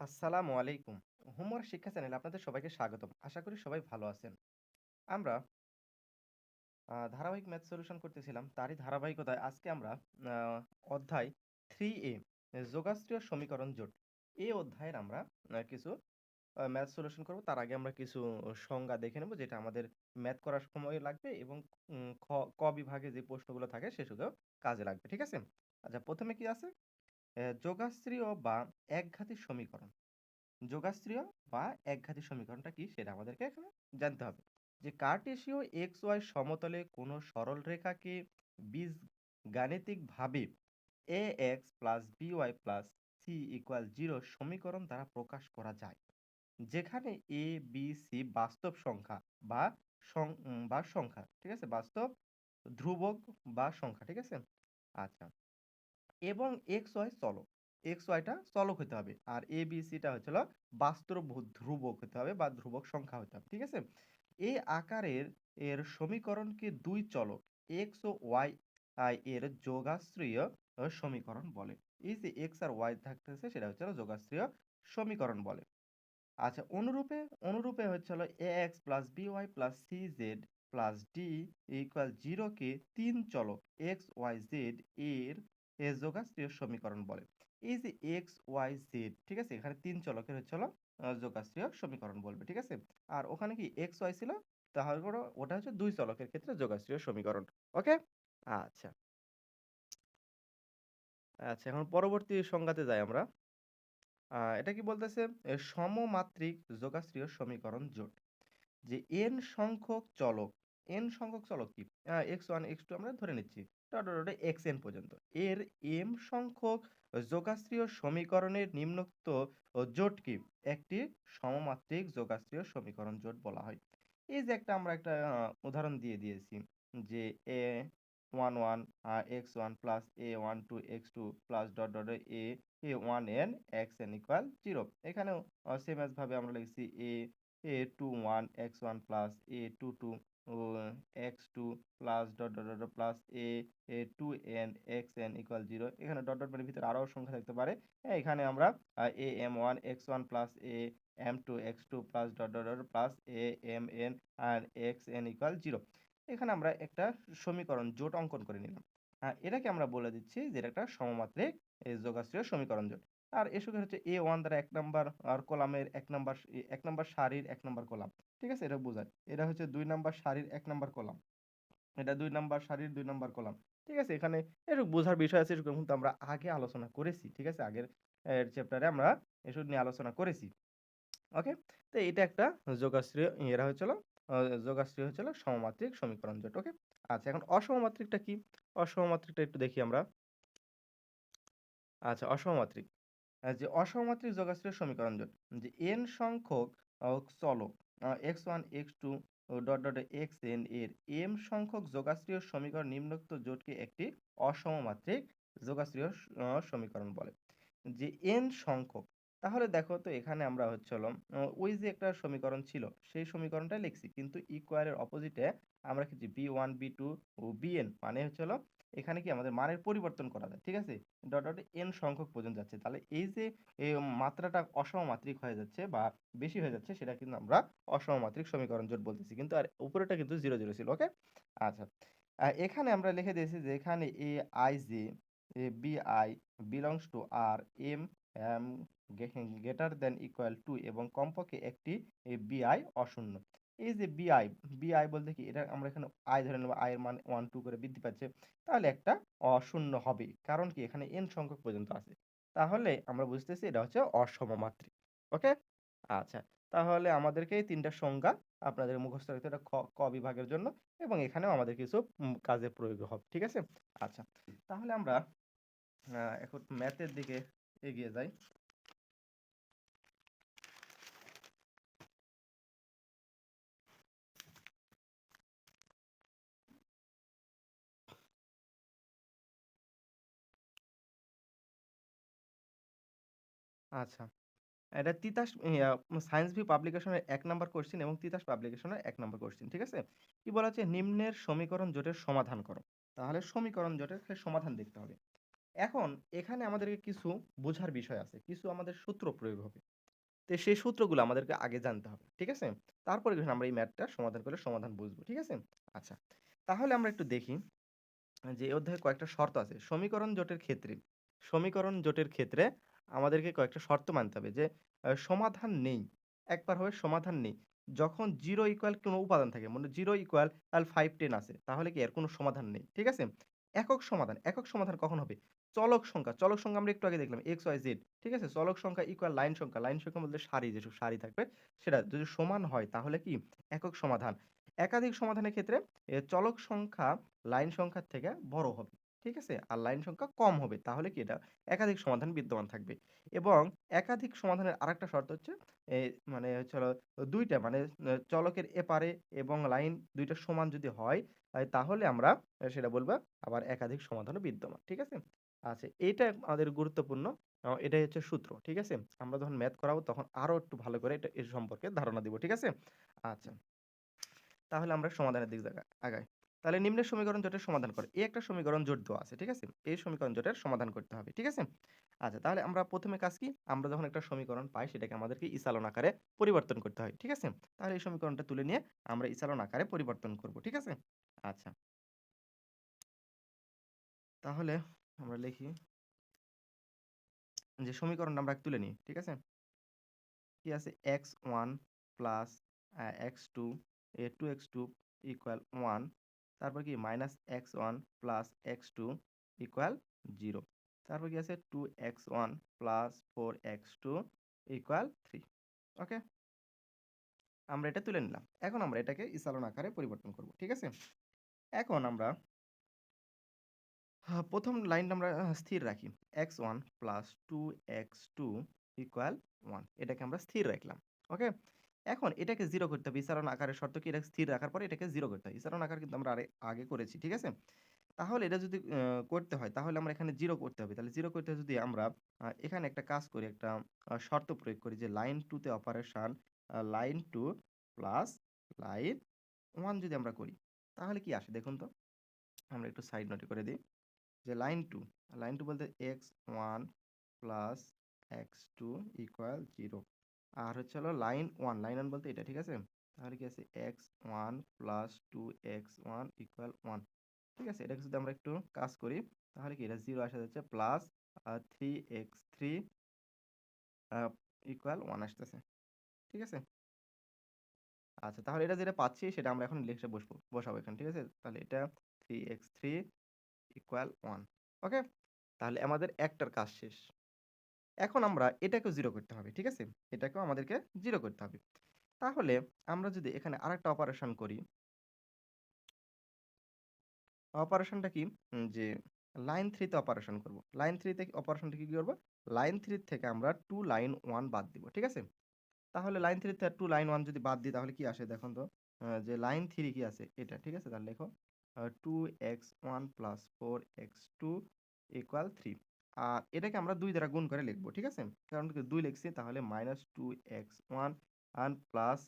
আসসালামু আলাইকুম। হোমওয়ার্ক শিক্ষা চ্যানেলে আপনাদের সবাইকে স্বাগতম। আশা করি সবাই ভালো আছেন। আমরা ধারাবাহিক ম্যাথ সলিউশন করতেছিলাম। তারই ধারাবাহিকতায় আজকে আমরা অধ্যায় 3A যোগাশ্রীয় সমীকরণ জোট। এই অধ্যায়ের আমরা কিছু ম্যাথ সলিউশন করব। তার আগে আমরা কিছু সংজ্ঞা দেখে নেব, যেটা আমাদের ম্যাথ করার সময় লাগবে এবং ক বিভাগে যে প্রশ্নগুলো থাকে সেসবেও কাজে লাগবে। ঠিক আছে? আচ্ছা প্রথমে কি আছে? এ যোগাশ্রীয় বা একঘাতী সমীকরণ। যোগাশ্রীয় বা একঘাতী সমীকরণটা কি সেটা আমাদেরকে এখানে জানতে হবে। যে কার্টেশীয় এক্স ওয়াই সমতলে কোনো সরল রেখাকে বীজগাণিতিকভাবে ax by c 0 সমীকরণ দ্বারা প্রকাশ করা যায়। যেখানে a, b, c বাস্তব সংখ্যা বা বা সংখ্যা। ঠিক আছে? বাস্তব ধ্রুবক বা সংখ্যা। ঠিক আছে? আচ্ছা। এবং এক্স ওয়াই চলক। এক্স ওয়াইটা চলক হইতে হবে। আর এ বি c টা হচ্ছে হলো বাস্তব ধ্রুবক হতে হবে বা ধ্রুবক সংখ্যা হতে হবে। ঠিক আছে? এই আকারের এর সমীকরণকে দুই চলক এক্স ও আ এর যোগাশ্রীয় সমীকরণ বলে। এই যে x আর y থাকতেছে সেটা হচ্ছে যোগাশ্রীয় সমীকরণ বলে। আচ্ছা অনুরূপে অনুরূপে হচ্ছে হলো ax by cz d 0 কে তিন চলক x, y, z এর এ যোগাশ্রীয় সমীকরণ বলে। এই যে x, y, z ঠিক আছে? এখানে ৩ চলকের হচ্ছে হলো যোগাশ্রীয় সমীকরণ বলবে। ঠিক আছে? আর ওখানে কি এক্স ওয়াই ছিল? তাহলে ওটা হচ্ছে দুই চলকের ক্ষেত্রে যোগাশ্রীয় সমীকরণ। ওকে? আচ্ছা। আচ্ছা এখন পরবর্তী সংজ্ঞাতে যাই আমরা। এটা কি বলতেছে? সমমাত্রিক যোগাশ্রীয় সমীকরণ জোট। যে এন সংখ্যক চলক, এন সংখ্যক চলক কি? এক্স ওয়ান এক্স টু আমরা ধরে নিচ্ছি। ডট, ডট xn পর্যন্ত। এর m সংখ্যক যোগাশ্রীয় সমীকরণের নিম্নোক্ত জোট কি? একটি সমমাত্রিক যোগাশ্রীয় সমীকরণ জোট বলা হয়। এই যে একটা আমরা একটা উদাহরণ দিয়ে দিয়েছি যে a11 আ x1 plus a12 x2 plus dot, dot a a1n xn equal 0 এখানেও সেম ভাবে আমরা লিখছি a a21 x1 plus a22 ও x2 plus dot, dot, dot plus a a2n xn equal 0 এখানে ডট, ডট মানে ভিতরে আরও সংখ্যা থাকতে পারে। হ্যাঁ, এখানে আমরা আ am1 x1 plus am2 x2 plus dot, dot, dot plus amn আর xn ইকুয়াল 0 এখানে আমরা একটা সমীকরণ জোট অঙ্কন করে নিলাম। আ এটাকে আমরা বলে দিচ্ছি যে এটা একটা সমমাত্রিক এ যোগাশ্রীয় সমীকরণ জোট। আর সঙ্গে হচ্ছে a1 দ্বারা এক নাম্বার আর কলামের এক নাম্বার এক ১ নাম্বার সারির ১ নাম্বার কলাম। ঠিক আছে? এটা বোঝায়। এটা হচ্ছে দুই নাম্বার সারির এক নাম্বার কলাম। এটা দুই নাম্বার সারির দুই নাম্বার কলাম। ঠিক আছে? এখানে একটু বোঝার বিষয় আছে এরকম কিন্তু আমরা আগে আলোচনা করেছি। ঠিক আছে? আগের চ্যাপ্টারে আমরা এসব নিয়ে আলোচনা করেছি। ওকে? তো এটা একটা যোগাশ্রীয় এরা হয়েছিল হচ্ছে হলো সমমাত্রিক সমীকরণ জোট। ওকে? আচ্ছা এখন অসমমাত্রিকটা কি? অসমমাত্রিকটা একটু দেখি আমরা। আচ্ছা অসমমাত্রিক। যে অসমাত্রিক যোগাশ্রীয় সমীকরণ জোট। যে n সংখ্যক চলক আ x1, x2 ও ডট, ডট xn এর m সংখ্যক যোগাশ্রীয় সমীকরণ নিম্নোক্ত জোটকে একটি অসমমাত্রিক যোগাশ্রীয় সমীকরণ বলে। যে n সংখ্যক তাহলে দেখো তো এখানে আমরা হচ্ছে হলো ওই যে একটা সমীকরণ ছিল সেই সমীকরণটাই লিখছি। কিন্তু ইকুয়াল এর অপোজিটে আমরা লিখেছি b1, b2 ও bn মানে হচ্ছে হলো এখানে কি আমাদের মানের পরিবর্তন করা যায়। ঠিক আছে? ডট, n সংখ্যক পর্যন্ত যাচ্ছে। তাহলে এই যে মাত্রাটা অসমমাত্রিক হয়ে যাচ্ছে বা বেশি হয়ে যাচ্ছে সেটা কিন্তু আমরা অসমমাত্রিক সমীকরণ জোট বলতেছি। কিন্তু আর উপরেটা কিন্তু 0, 0 ছিল। ওকে? আচ্ছা। এখানে আমরা লিখে দিয়েছি যে এখানে aij A B I belongs to R M greater than equal to এবং কমপক্ষে একটি এ bi অশূন্য। এই যে bi, bi বলতে কি? এটা আমরা এখানে i ধরে নেব। এর মান 1, 2 করে বৃদ্ধি পাচ্ছে। তাহলে একটা অশূন্য হবে কারণ কি? এখানে n সংখ্যক পর্যন্ত আছে। তাহলে আমরা বুঝতেছি এটা হচ্ছে অসমমাত্রিক। ওকে? আচ্ছা। তাহলে আমাদেরকে এই ৩ টা সংজ্ঞা আপনাদের মুখস্থ রাখতে এটা ক বিভাগের জন্য এবং এখানেও আমাদের কিছু কাজে প্রয়োগ হবে। ঠিক আছে? আচ্ছা। তাহলে আমরা এখন ম্যাথের দিকে এগিয়ে যাই। আচ্ছা। এটা তিতাস সায়েন্স ভিউ পাবলিকেশনের ১ নাম্বার কোয়েশ্চেন এবং তিতাস পাবলিকেশনের ১ নাম্বার কোয়েশ্চেন। ঠিক আছে? কি বলা হচ্ছে? নিম্নের সমীকরণ জোটের সমাধান করো। তাহলে সমীকরণ জোটের খালি সমাধান দেখতে হবে। এখন এখানে আমাদেরকে কিছু বোঝার বিষয় আছে। কিছু আমাদের সূত্র প্রয়োগ হবে। তো সেই সূত্রগুলো আমাদেরকে আগে জানতে হবে। ঠিক আছে? তারপরে আমরা এই ম্যাথটা সমাধান করলে সমাধান বুঝব। ঠিক আছে? আচ্ছা। তাহলে আমরা একটু দেখি যে এই অধ্যায়ে কয়েকটা শর্ত আছে। সমীকরণ জোটের ক্ষেত্রে, সমীকরণ জোটের ক্ষেত্রে আমাদেরকে কয়েকটা শর্ত মানতে হবে যে সমাধান নেই। একবার হবে সমাধান নেই। যখন জিরো ইকুয়াল কোনো উপাদান থাকে, মানে জিরো ইকুয়াল 5, 10 আছে, তাহলে কি এর কোনো সমাধান নেই। ঠিক আছে? একক সমাধান, একক সমাধান কখন হবে? চলক সংখ্যা, চলক সংখ্যা আমরা একটু আগে দেখলাম এক্স ওয়াই জেড ঠিক আছে? চলক সংখ্যা ইকুয়াল লাইন সংখ্যা, লাইন সংখ্যা বলতে সারি যেসব সারি থাকবে সেটা যদি সমান হয় তাহলে কি একক সমাধান। একাধিক সমাধানের ক্ষেত্রে চলক সংখ্যা লাইন সংখ্যার থেকে বড় হবে। ঠিক আছে? আর লাইন সংখ্যা কম হবে। তাহলে কি এটা একাধিক সমাধান বিদ্যমান থাকবে। এবং একাধিক সমাধানের আরেকটা শর্ত হচ্ছে মানে হচ্ছে দুইটা মানে চলকের এপারে এবং লাইন দুইটা সমান যদি হয় তাহলে আমরা সেটা বলব আবার একাধিক সমাধানও বিদ্যমান। ঠিক আছে? আচ্ছা এটা আমাদের গুরুত্বপূর্ণ। এটাই হচ্ছে সূত্র। ঠিক আছে? আমরা যখন ম্যাথ করাবো তখন আরও একটু ভালো করে এটা এ সম্পর্কে ধারণা দিব। ঠিক আছে? আচ্ছা। তাহলে আমরা সমাধানের দিকে আগাই। তাহলে নিম্নের সমীকরণ জোটের সমাধান করে। এই একটা সমীকরণ জোট দেওয়া আছে। ঠিক আছে? এই সমীকরণ জোটের সমাধান করতে হবে। ঠিক আছে? আচ্ছা তাহলে আমরা প্রথমে কাজ কি? আমরা যখন একটা সমীকরণ পাই, সেটাকে আমাদেরকে ইসালন আকারে পরিবর্তন করতে হয়। ঠিক আছে? তাহলে এই সমীকরণটা তুলে নিয়ে আমরা ইসালন আকারে পরিবর্তন করব। ঠিক আছে? আচ্ছা। তাহলে আমরা লিখি যে সমীকরণটা আমরা তুলে নিই। ঠিক আছে? কি আছে? X one plus x two, এ 2x2 ইকুয়াল 1 তারপর কি minus x one plus x two equal zero তারপর কি আছে 2x1 plus 4x2 equal three okay? আমরা এটা তুলে নিলাম। এখন আমরা এটাকে ইসালন আকারে পরিবর্তন করব। ঠিক আছে? এখন আমরা প্রথম ১ম লাইনটা আমরা স্থির রাখি। X one plus 2x2 equal one এটাকে আমরা স্থির রাখলাম। ওকে? এখন এটাকে জিরো করতে হবে। ইসালন আকারের শর্ত কি এটাকে স্থির রাখার পরে এটাকে জিরো করতে হয়। ইসালন আকার কিন্তু আমরা আরে আগে করেছি। ঠিক আছে? তাহলে এটা যদি করতে হয় তাহলে আমরা এখানে জিরো করতে হবে। তাহলে জিরো করতে যদি আমরা এখানে একটা কাজ করি, একটা শর্ত প্রয়োগ করি যে লাইন 2 তে operation line two plus line one যদি আমরা করি তাহলে কি আসে দেখুন তো? আমরা একটু সাইড নোটে করে দিই যে লাইন টু লাইন টু বলতে x one plus x two equal 0 আর হচ্ছে হলো লাইন ওয়ান লাইন ওয়ান বলতে এটা। ঠিক আছে? তাহলে কি আছে x one plus 2x1 equal one ঠিক আছে? এটাকে যদি আমরা একটু কাজ করি, তাহলে কি এটা জিরো আসা যাচ্ছে, plus three x three equal one আসতেছে। ঠিক আছে? আচ্ছা তাহলে এটা যেটা পাচ্ছি, সেটা আমরা এখন লিখে বসবো, বসাবো এখানে। ঠিক আছে? তাহলে এটা 3x3 ইকুয়াল ওয়ান ওকে? তাহলে আমাদের একটার কাজ শেষ। এখন আমরা এটাকেও জিরো করতে হবে। ঠিক আছে? এটাকেও আমাদেরকে জিরো করতে হবে। তাহলে আমরা যদি এখানে আরেকটা অপারেশন করি অপারেশনটা কি? যে লাইন থ্রিতে অপারেশন করব। লাইন 3 তে অপারেশনটা কি করব লাইন 3 থেকে আমরা টু লাইন ওয়ান বাদ দিব। ঠিক আছে? তাহলে লাইন 3 থেকে 2 লাইন ওয়ান যদি বাদ দিই, তাহলে কি আসে দেখুন তো? যে লাইন থ্রি কি আছে? এটা। ঠিক আছে? তাহলে লেখো two x one plus 4x2 equal 3 আর এটাকে আমরা দুই দ্বারা গুণ করে লিখব। ঠিক আছে? কারণ দুই লিখছি, তাহলে মাইনাস 2x1 আন প্লাস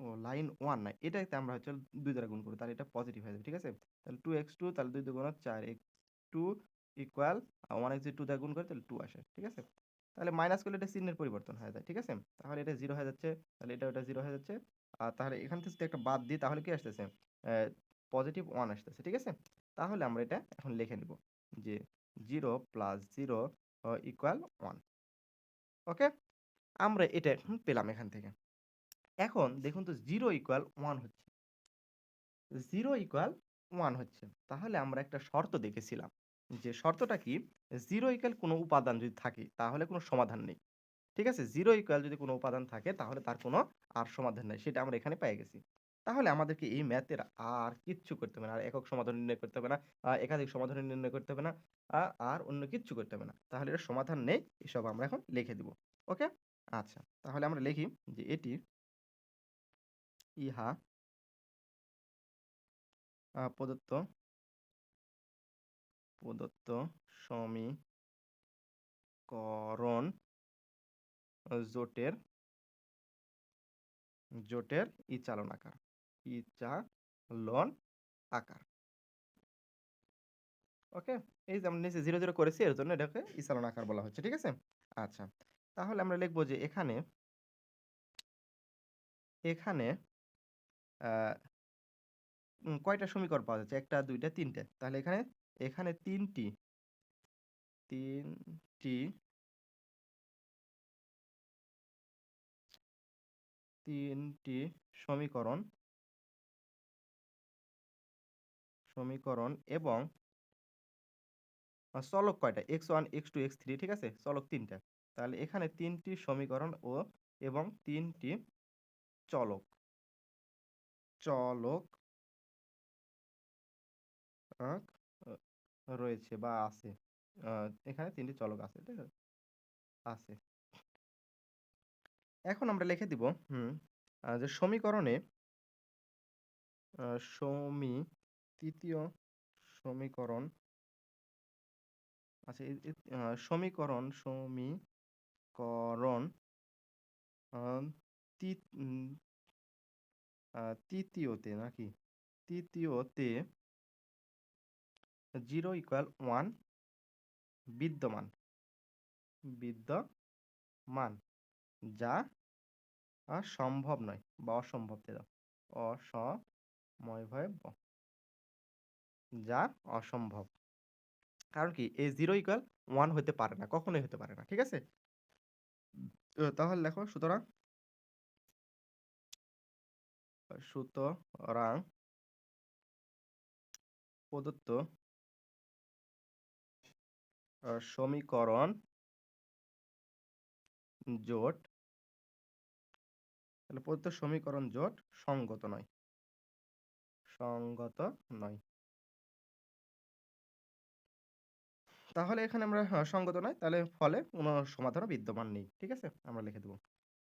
ও লাইন 1 না। এটাতে আমরা হচ্ছে দুই দ্বারা গুণ করব। তাহলে এটা পজিটিভ হয়ে যাবে। ঠিক আছে? তাহলে 2x2 তাহলে 2 দুগুণা 4x2 ইকুয়াল আ 1x যদি 2 দ্বারা গুণ করে তাহলে 2 আসে। ঠিক আছে? তাহলে মাইনাস করলে এটা চিহ্নের পরিবর্তন হয়ে যায়। ঠিক আছে? তাহলে এটা জিরো হয়ে যাচ্ছে। তাহলে এটা ওটা জিরো হয়ে যাচ্ছে। আর তাহলে এখান থেকে একটা বাদ দিই, তাহলে কি আসতেছে? পজিটিভ ওয়ান আসতেছে। ঠিক আছে? তাহলে আমরা এটা এখন লিখে নিব যে 0 প্লাস 0 অ ইকুয়াল 1 ওকে? আমরা এটা এখন পেলাম এখান থেকে। এখন দেখুন তো 0 ইকুয়াল 1 হচ্ছে। 0 ইকুয়াল 1 হচ্ছে। তাহলে আমরা একটা শর্ত দেখেছিলাম। যে শর্তটা কি? জিরো ইকুয়াল কোনো উপাদান যদি থাকে, তাহলে কোনো সমাধান নেই। ঠিক আছে? জিরো ইকুয়াল যদি কোনো উপাদান থাকে, তাহলে তার কোনো আর সমাধান নেই সেটা আমরা এখানে পেয়ে গেছি। তাহলে আমাদেরকে এই ম্যাথের আর কিচ্ছু করতে হবে না। আর একক সমাধান নির্ণয় করতে হবে না। একাধিক সমাধান নির্ণয় করতে হবে না। আর অন্য কিচ্ছু করতে হবে না। তাহলে এর সমাধান নেই। এসব আমরা এখন লিখে দিব। ওকে? আচ্ছা। তাহলে আমরা লিখি যে এটি ইহা প্রদত্ত প্রদত্ত সমীকরণ জোটের জোটের ই আকার। ইচালন আকার। ওকে? এই যে নিচে 0, 0 করেছি এর জন্য এটাকে ইসালন আকার বলা হচ্ছে। ঠিক আছে? আচ্ছা। তাহলে আমরা লিখব যে এখানে এখানে কয়টা সমীকরণ পাওয়া যাচ্ছে? ১ টা, ২ টা, ৩ টে। তাহলে এখানে, এখানে ৩ টি ৩ টি ৩ সমীকরণ সমীকরণ এবং চলক কয়টা? x1, x2, x3 ঠিক আছে? চলক ৩ টা। তাহলে এখানে ৩ টি সমীকরণ ও এবং ৩ টি চলক। চলক রয়েছে বা আছে। এখানে ৩ টি চলক আছে। ঠিক আছে? আছে। এখন আমরা লিখে দিব হুম, যে সমীকরণে সমী ৩য় সমীকরণ আচ্ছা সমীকরণ সমীকরণ, আ, তি, উম, আ ৩য়তে নাকি? ৩য়তে 0 ইকুয়াল 1 বিদ্যমান। বিদ্যমান। যা সম্ভব নয় বা অসম্ভব দিয়ে দাও। যা অসম্ভব। কারণ কি? এই জিরো ইকুয়াল ওয়ান হতে পারে না। কখনোই হতে পারে না। ঠিক আছে? তাহলে লেখো সুতরাং সুতরাং প্রদত্ত সমীকরণ জোট, তাহলে প্রদত্ত সমীকরণ জোট সঙ্গত নয়। সঙ্গত নয়। তাহলে এখানে আমরা সঙ্গত নয়। তাহলে ফলে কোন সমাধানও বিদ্যমান নেই। ঠিক আছে? আমরা লিখে দেব।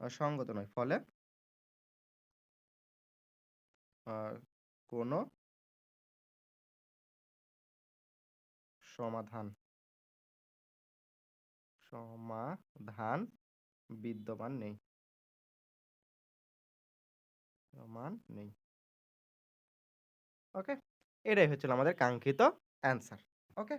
সঙ্গত নয়। ফলে কোন সমাধান সমাধান বিদ্যমান নেই। সমান নেই। ওকে? এটাই হচ্ছিল আমাদের কাঙ্ক্ষিত অ্যান্সার। ওকে?